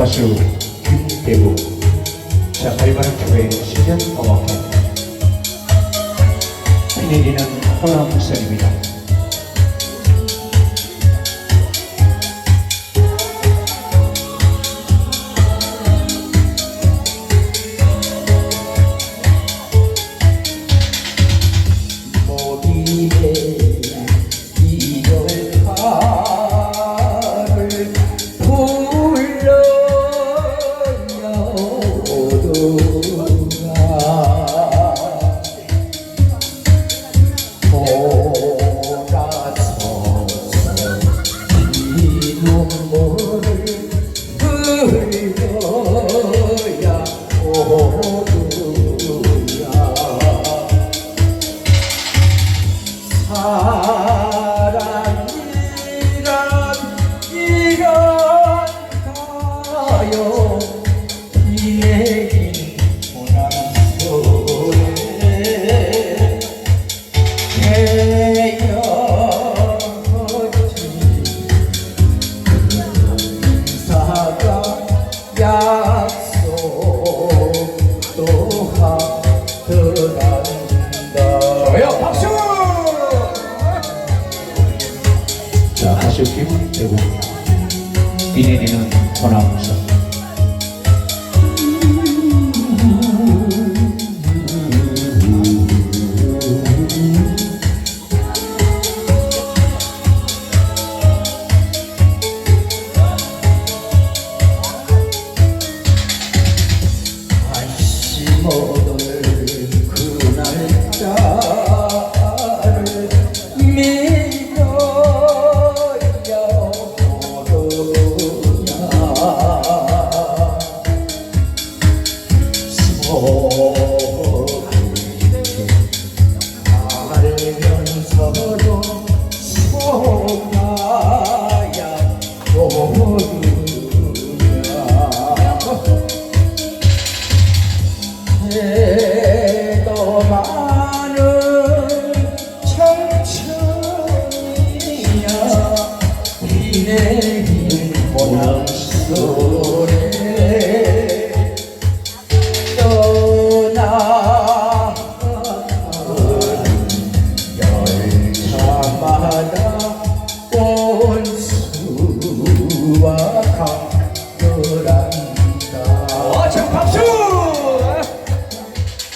가수 김대구 자 발발한 교회 신년 어학회 비내리는 호남 목사입니다 눈물을 흘려야 모두가 사랑이란 모난 소에 헤어 자 가수 김대구 비내리는 호남 목사 다시 못올 그날짜 알면서도 속아야 모르냐 해도 많